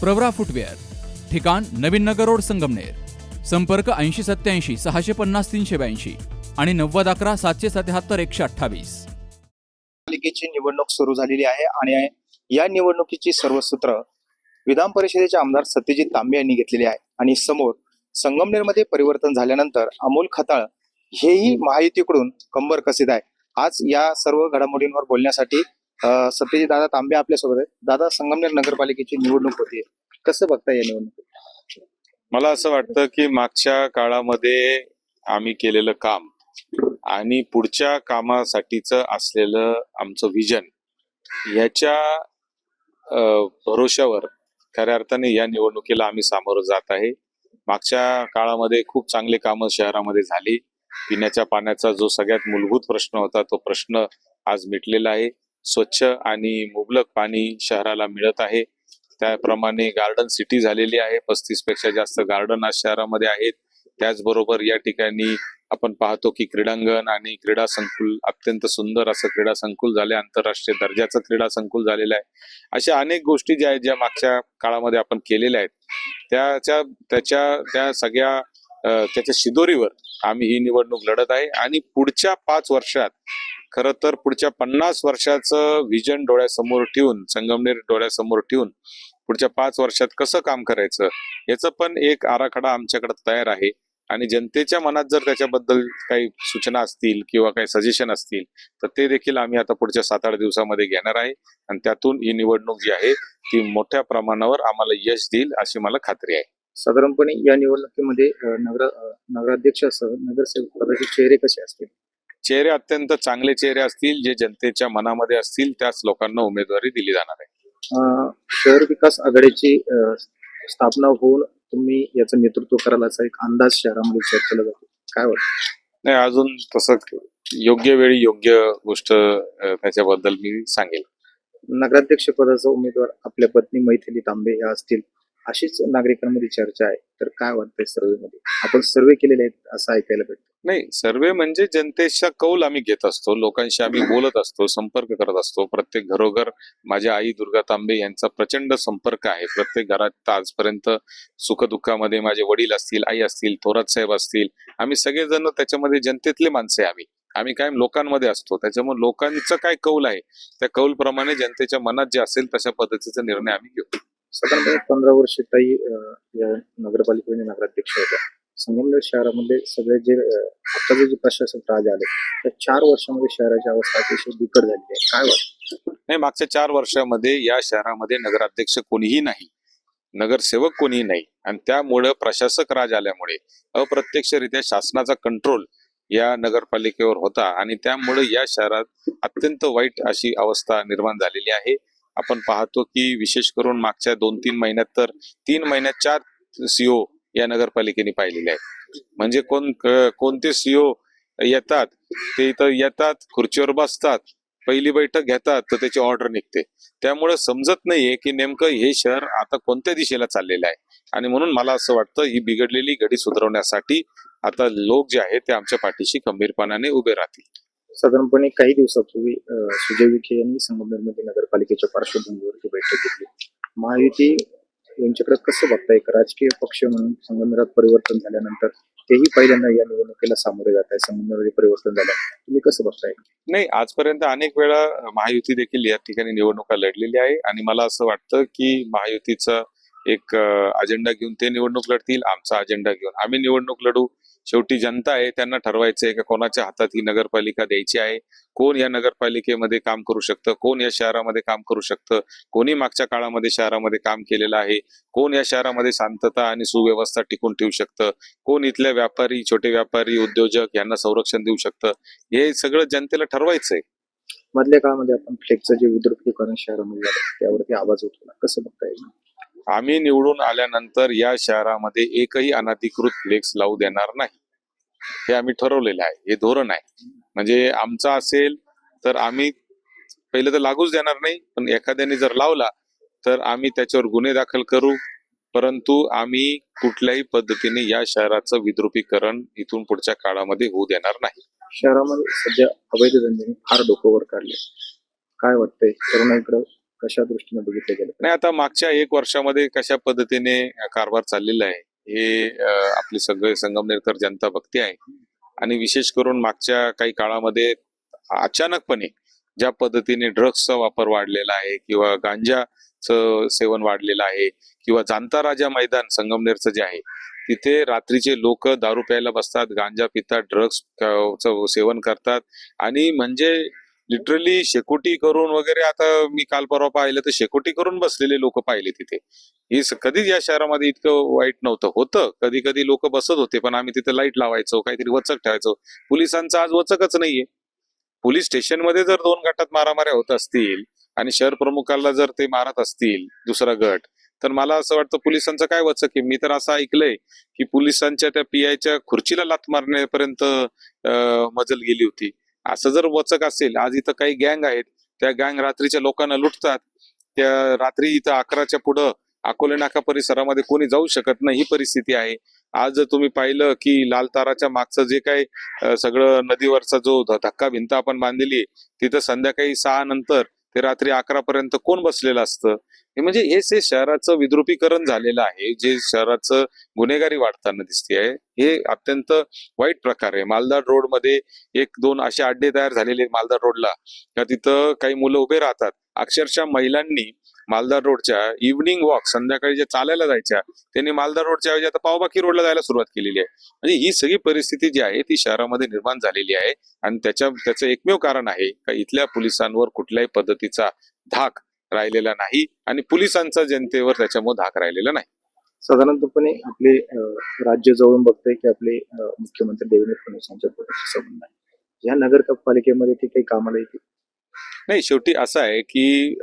Pravara footwear ठिकाण नवीन नगर road Sangamner संपर्क ऐंशी सत्याऐंशी सहाशे पन्नास तीनशे ब्याऐंशी आणि नव्वद अकरा सातशे सत्याहत्तर एकशे अठ्ठावीस. पालिकेची निवडणूक सुरू झालेली आहे आणि या निवडणुकीची सर्व सूत्र विधान परिषदेचे आमदार सत्यजित तांबे यांनी घेतलेली आहे. आणि समोर संगमनेरमध्ये परिवर्तन झाल्यानंतर अमोल खताळ हेही महायुतीकडून कंबर कसित आहे. आज या सर्व घडामोडींवर बोलण्यासाठी सत्यजी दादा तांबे आपल्यासोबत आहेत. दादा संगमनेर नगरपालिकेची निवडणूक होती कसं बघता या निवडणुकीत? मला असं वाटतं की मागच्या काळामध्ये आम्ही केलेलं काम आणि पुढच्या कामासाठीचं असलेलं आमचं विजन याच्या अं, भरोश्यावर खऱ्या अर्थाने या निवडणुकीला आम्ही सामोरं जात आहे. मागच्या काळामध्ये खूप चांगले कामं शहरामध्ये झाली. पिण्याच्या पाण्याचा जो सगळ्यात मूलभूत प्रश्न होता तो प्रश्न आज मिटलेला आहे. स्वच्छ आणि मुबलक पाणी शहराला मिळत आहे. त्याप्रमाणे गार्डन सिटी झालेली आहे. पस्तीसपेक्षा जास्त गार्डन आज शहरामध्ये आहेत. त्याचबरोबर या ठिकाणी आपण पाहतो की क्रीडांगण आणि क्रीडा संकुल अत्यंत सुंदर असं क्रीडा संकुल झाले आंतरराष्ट्रीय दर्जाचं क्रीडा संकुल झालेलं आहे. अशा अनेक गोष्टी ज्या आहेत ज्या मागच्या काळामध्ये आपण केलेल्या आहेत त्याच्या त्याच्या त्या सगळ्या त्याच्या शिदोरीवर आम्ही ही निवडणूक लढत आहे. आणि पुढच्या पाच वर्षात खरं तर पुढच्या पन्नास वर्षाचं व्हिजन डोळ्यासमोर ठेवून संगमनेर डोळ्यासमोर ठेवून पुढच्या पाच वर्षात कसं काम करायचं याचं पण एक आराखडा आमच्याकडे तयार आहे. आणि जनतेच्या मनात जर त्याच्याबद्दल काही सूचना असतील किंवा काही सजेशन असतील तर ते देखील आम्ही आता पुढच्या सात आठ दिवसामध्ये घेणार आहे. आणि त्यातून ही निवडणूक जी आहे ती मोठ्या प्रमाणावर आम्हाला यश देईल अशी मला खात्री आहे. साधारणपणे या निवडणुकीमध्ये नगर नगराध्यक्षासह नगरसेवक पदाचे चेहरे कसे असतील? चेहरे अत्यंत चांगले चेहरे असतील जे जनतेच्या मनामध्ये असतील त्याच लोकांना उमेदवारी दिली जाणार आहे. शहर विकास आघाडीची स्थापना होऊन तुम्ही याचं नेतृत्व कराल असा एक अंदाज शहरामध्ये चर्चेला जातो. काय वाटतं? नाही अजून तसं योग्य वेळी योग्य गोष्ट त्याच्याबद्दल मी सांगेल. नगराध्यक्ष पदाचा उमेदवार आपल्या पत्नी मैथिली तांबे ह्या असतील. अशीच नागरिकांमध्ये चर्चा आहे. तर काय वाटतंय सर्वेमध्ये? आपण सर्वे केलेले आहेत असं ऐकायला भेटतं. नाही सर्वे म्हणजे जनतेचा कौल आम्ही घेत असतो. लोकांशी आम्ही बोलत असतो संपर्क करत असतो. प्रत्येक घरोघर माझ्या आई दुर्गा तांबे यांचा प्रचंड संपर्क आहे. प्रत्येक घरात आजपर्यंत सुखदुःखामध्ये माझे वडील असतील आई असतील थोरात साहेब असतील आम्ही सगळेजण त्याच्यामध्ये जनतेतले माणसे आम्ही. आम्ही कायम लोकांमध्ये असतो. त्याच्यामुळे लोकांचं काय कौल आहे? त्या कौलप्रमाणे जनतेच्या मनात जे असेल तशा पद्धतीचा निर्णय आम्ही घेऊ. साधारणपणे पंधरा वर्ष ताई या नगरपालिकेने नगराध्यक्ष होत्या. संगमनेर शहरामध्ये सगळे जे आताचे जे प्रशासक राज आले त्या चार वर्षामध्ये शहराची अवस्था अतिशय बिकट झालेली आहे. काय वाटतं? नाही मागच्या चार वर्षामध्ये या शहरामध्ये नगराध्यक्ष कोणीही नाही. नगरसेवक कोणीही नाही. आणि त्यामुळं प्रशासक राज आल्यामुळे अप्रत्यक्षरित्या शासनाचा कंट्रोल या नगरपालिकेवर होता. आणि त्यामुळे या शहरात अत्यंत वाईट अशी अवस्था निर्माण झालेली आहे. आपण पाहतो की विशेष करून मागच्या दोन तीन महिन्यात तर तीन महिन्यात चार सीओ या नगरपालिकेने पाहिलेले आहेत. म्हणजे कोण कोणते सीओ येतात ते इथं येतात खुर्चीवर बसतात पहिली बैठक घेतात तर त्याची ऑर्डर निघते. त्यामुळे समजत नाहीये की नेमकं हे शहर आता कोणत्या दिशेला चाललेलं आहे. आणि म्हणून मला असं वाटतं ही बिघडलेली घडी सुधारवण्यासाठी आता लोक जे आहेत ते आमच्या पाठीशी खंबीरपणाने उभे राहतील. साधारणपणे काही दिवसापूर्वी सुजय विखे यांनी संगमनेरमध्ये नगरपालिकेच्या पार्श्वभूमीवरती बैठक घेतली. महायुती यांच्याकडे कसं बघता एक राजकीय पक्ष म्हणून संगमनेरात परिवर्तन झाल्यानंतर तेही पहिल्यांदा या निवडणुकीला सामोरे जात आहे संगमनेरमध्ये परिवर्तन झालं. तुम्ही कसं बघताय? नाही आजपर्यंत अनेक वेळा महायुती देखील या ठिकाणी निवडणुका लढलेली आहे आणि मला असं वाटतं की महायुतीचा एक अजेंडा घेऊन ते निवडणूक लढतील आमचा अजेंडा घेऊन. आम्ही निवडणूक लढू शेवटी जनता आहे त्यांना ठरवायचं आहे का कोणाच्या हातात ही नगरपालिका द्यायची आहे कोण या नगरपालिकेमध्ये काम करू शकतं कोण या शहरामध्ये काम करू शकतं कोणी मागच्या काळामध्ये शहरामध्ये काम केलेलं आहे कोण या शहरामध्ये शांतता आणि सुव्यवस्था टिकून ठेवू शकतं कोण इथल्या व्यापारी छोटे व्यापारी उद्योजक यांना संरक्षण देऊ शकतं हे सगळं जनतेला ठरवायचं आहे. मधल्या काळामध्ये आपण फ्लेक्सचं जे विद्रुपीकरण शहरामध्ये झालं त्यावरती आवाज उठवला कसं बघता येईल? आम्ही निवडून आल्यानंतर या शहरामध्ये एकही अनधिकृत फ्लेक्स लावू देणार नाही. हे आम्ही ठरवलेलं आहे. हे धोरण आहे. म्हणजे आमचा असेल तर आम्ही पहिलं तर लागूच देणार नाही पण एखाद्याने जर लावला तर आम्ही त्याच्यावर गुन्हे दाखल करू. परंतु आम्ही कुठल्याही पद्धतीने या शहराचं विद्रुपीकरण इथून पुढच्या काळामध्ये होऊ देणार नाही. शहरामध्ये सध्या अवैध धंद्यांनी फार डोकं वर काढले. काय वाटतंय? तरुणाईकडे कशा दृष्टीने बघितलं गेलं नाही आता मागच्या एक वर्षामध्ये कशा पद्धतीने कारभार चाललेला आहे हे आपले सगळे संगमनेरकर जनता भक्ती आहे. आणि विशेष करून मागच्या काही काळामध्ये अचानकपणे ज्या पद्धतीने ड्रग्सचा वापर वाढलेला आहे किंवा गांजाचं सेवन वाढलेलं आहे किंवा जाणता राजा मैदान संगमनेरचं जे आहे तिथे रात्रीचे लोक दारू प्यायला बसतात गांजा पितात ड्रग्स सेवन करतात. आणि म्हणजे लिटरली शेकोटी करून वगैरे आता मी काल परवा पाहिलं तर शेकोटी करून बसलेले लोक पाहिले तिथे. हे कधीच या शहरामध्ये इतकं वाईट नव्हतं. होतं. कधी कधी लोक बसत होते पण आम्ही तिथे लाइट लावायचो काहीतरी वचक ठेवायचो. पोलिसांचं आज वचकच नाहीये. पोलीस स्टेशनमध्ये जर दोन गटात मारामाऱ्या होत असतील आणि शहर प्रमुखाला जर ते मारत असतील दुसरा गट तर मला असं वाटतं पोलिसांचं काय वचक आहे? मी तर असं ऐकलंय की पोलिसांच्या त्या पीआयच्या खुर्चीला लात मारण्यापर्यंत मजल गेली होती. असं जर वचक असेल आज इथं काही गँग आहेत त्या गँग रात्रीच्या लोकांना लुटतात त्या रात्री इथं अकराच्या पुढं अकोले नाका परिसरामध्ये कोणी जाऊ शकत नाही ही परिस्थिती आहे. आज जर तुम्ही पाहिलं की लाल ताराच्या मागचं जे काही सगळं नदीवरचा जो धक्का भिंत आपण बांधलेली आहे तिथं संध्याकाळी सहा नंतर ते रात्री अकरा पर्यंत कोण बसलेलं असतं? हे म्हणजे हे जे शहराचं विद्रुपीकरण झालेलं आहे जे शहराचं गुन्हेगारी वाढताना दिसते आहे हे अत्यंत वाईट प्रकार आहे. मालदार रोडमध्ये एक दोन असे अड्डे तयार झालेले आहेत मालदार रोडला. का तिथं काही मुलं उभे राहतात. अक्षरशः महिलांनी मालदार रोडच्या इव्हनिंग वॉक संध्याकाळी ज्या चालायला जायच्या त्यांनी मालदार रोडच्या ऐवजी आता पावबाकी रोडला जायला सुरुवात केलेली आहे. म्हणजे ही सगळी परिस्थिती जी आहे ती शहरामध्ये निर्माण झालेली आहे आणि त्याच्या त्याचं एकमेव कारण आहे का इथल्या पोलिसांवर कुठल्याही पद्धतीचा धाक राहिलेला नाही आणि पोलिसांचा जनतेवर त्याच्यामुळे धाक राहिलेला नाही. साधारणपणे आपले राज्य जवळून बघतंय की आपले मुख्यमंत्री देवेंद्र फडणवीस यांच्या संबंध आहे. या नगरपालिकेमध्ये ते काही कामाला येतील? नाही शेवटी असं आहे की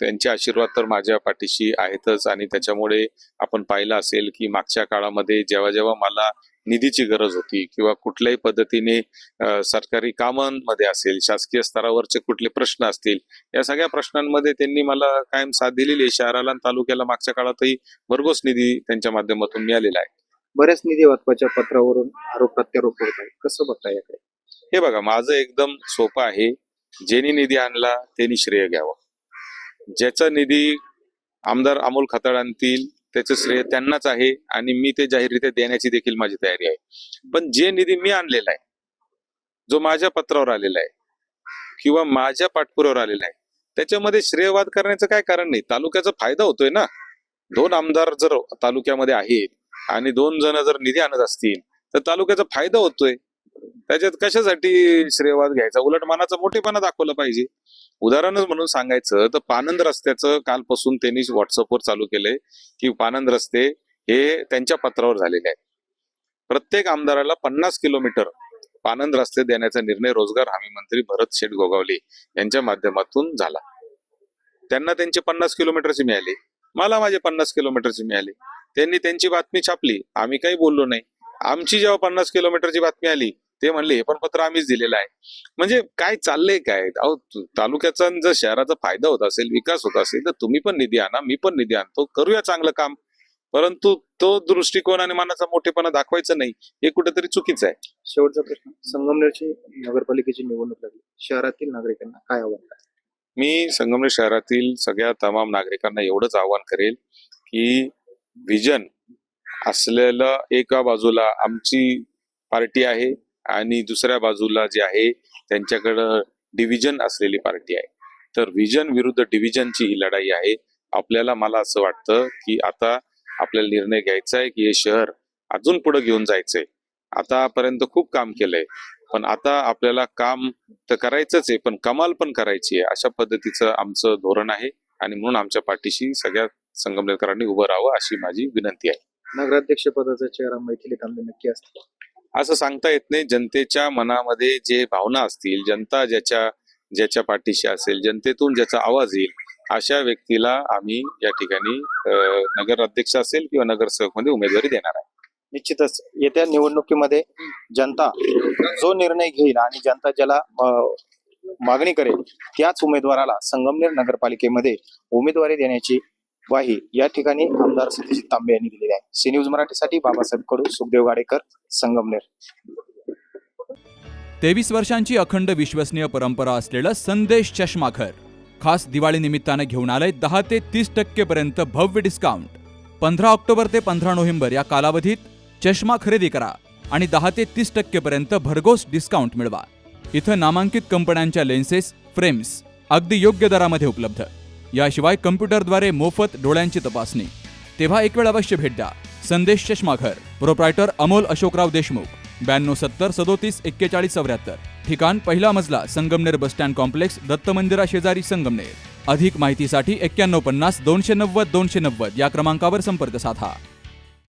त्यांचे आशीर्वाद तर माझ्या पाठीशी आहेतच आणि त्याच्यामुळे आपण पाहिलं असेल की मागच्या काळामध्ये जेव्हा जेव्हा मला निधीची गरज होती किंवा कुठल्याही पद्धतीने सरकारी कामांमध्ये असेल शासकीय स्तरावरचे कुठले प्रश्न असतील या सगळ्या प्रश्नांमध्ये त्यांनी मला कायम साथ दिलेली आहे. शहराला आणि तालुक्याला मागच्या काळातही भरघोस निधी त्यांच्या माध्यमातून मिळालेला आहे. बऱ्याच निधी वाटपाच्या पत्रावरून आरोप प्रत्यारोप होत आहे कसं बघताय याकडे? हे बघा माझं एकदम सोपं आहे. ज्यांनी निधी आणला त्यांनी श्रेय घ्यावं. ज्याचा निधी आमदार अमोल खताळ आणतील त्याचं श्रेय त्यांनाच आहे आणि मी ते जाहीररित्या देण्याची देखील माझी तयारी आहे. पण जे निधी मी आणलेला आहे जो माझ्या पत्रावर आलेला आहे किंवा माझ्या पाठपुरावर आलेला आहे त्याच्यामध्ये श्रेयवाद करण्याचं काय कारण नाही. तालुक्याचा फायदा होतोय ना. दोन आमदार जर तालुक्यामध्ये आहेत आणि दोन जण जर निधी आणत असतील तर तालुक्याचा फायदा होतोय. त्याच्यात कशासाठी श्रेयवाद घ्यायचा? उलट मनाचा मोठेपणा दाखवला पाहिजे. उदाहरणच म्हणून सांगायचं तर पानंद रस्त्याचं कालपासून त्यांनी व्हॉट्सअपवर चालू केलंय की पानंद रस्ते हे त्यांच्या पत्रावर झालेले आहे प्रत्येक आमदाराला पन्नास किलोमीटर पानंद रस्ते देण्याचा निर्णय रोजगार हमी मंत्री भरत शेठ गोगावले यांच्या माध्यमातून झाला. त्यांना त्यांचे पन्नास किलोमीटरचे मिळाले. मला माझे पन्नास किलोमीटरचे मिळाले. त्यांनी त्यांची बातमी छापली. आम्ही काही बोललो नाही. आमची जेव्हा पन्नास किलोमीटरची बातमी आली ते म्हणले हे पण पत्र आम्हीच दिलेलं आहे. म्हणजे काय चाललंय काय? अहो तालुक्याचा जर शहराचा फायदा होत असेल विकास होत असेल तर तुम्ही पण निधी आणा मी पण निधी आणतो. करूया चांगलं काम. परंतु तो दृष्टिकोन आणि मनाचा मोठेपणा दाखवायचा नाही हे कुठेतरी चुकीचं आहे. शेवटचा प्रश्न. संगमनेरची नगरपालिकेची निवडणूक लागली. शहरातील नागरिकांना काय आव्हान? मी संगमनेर शहरातील सगळ्या तमाम नागरिकांना एवढंच आवाहन करेल की विजन असलेलं एका बाजूला आमची पार्टी आहे आणि दुसऱ्या बाजूला जे आहे त्यांच्याकडं डिव्हिजन असलेली पार्टी आहे. तर विजन विरुद्ध डिव्हिजनची ही लढाई आहे. आपल्याला मला असं वाटतं की आता आपल्याला निर्णय घ्यायचा आहे की हे शहर अजून पुढे घेऊन जायचंय. आतापर्यंत खूप काम केलंय. पण आता आपल्याला काम तर करायचंच आहे पण कमाल पण करायची आहे. अशा पद्धतीचं आमचं धोरण आहे आणि म्हणून आमच्या पाठीशी सगळ्या संगमनेरकरांनी उभं राहावं अशी माझी विनंती आहे. नगराध्यक्ष पदाचा चेहरा मैथिली तांबे नक्की असतो. असं सांगता येत नाही. जनतेच्या मनामध्ये जे भावना असतील जनता ज्याच्या ज्याच्या पाठीशी असेल जनतेतून ज्याचा आवाज येईल अशा व्यक्तीला आम्ही या ठिकाणी नगराध्यक्ष नगर अध्यक्ष असेल किंवा नगरसेवकमध्ये उमेदवारी देणार आहे. निश्चितच येत्या निवडणुकीमध्ये जनता जो निर्णय घेईल आणि जनता ज्याला मागणी करेल त्याच उमेदवाराला संगमनेर नगरपालिकेमध्ये उमेदवारी देण्याची ग्वाही. या ठिकाणी आमदार सत्यजित तांबे यांनी दिलेली आहे. सी न्यूज मराठीसाठी बाबासाहेब कडू सुखदेव गाडेकर संगमनेर. तेवीस वर्षांची अखंड विश्वसनीय परंपरा असलेलं संदेश चष्माघर खास दिवाळी निमित्तानं घेऊन आलंय दहा ते तीस टक्केपर्यंत भव्य डिस्काउंट पंधरा ऑक्टोबर ते पंधरा नोव्हेंबर या कालावधीत चष्मा खरेदी करा आणि दहा ते तीस टक्केपर्यंत भरघोस डिस्काउंट मिळवा. इथं नामांकित कंपन्यांच्या लेन्सेस फ्रेम्स अगदी योग्य दरामध्ये उपलब्ध. याशिवाय कम्प्युटरद्वारे मोफत डोळ्यांची तपासणी. तेव्हा एक वेळ अवश्य भेट द्या. संदेश चष्माघर. प्रोप्रायटर अमोल अशोकराव देशमुख. ब्याण्णव सत्तर सदोतीस एक्केचाळीस चौऱ्याहत्तर. ठिकाण पहिला मजला Sangamner bus stand complex Datta मंदिरा शेजारी संगमनेर. अधिक माहितीसाठी एक्क्याण्णव पन्नास दोनशे नव्वद दोनशे नव्वद या क्रमांकावर संपर्क साधा.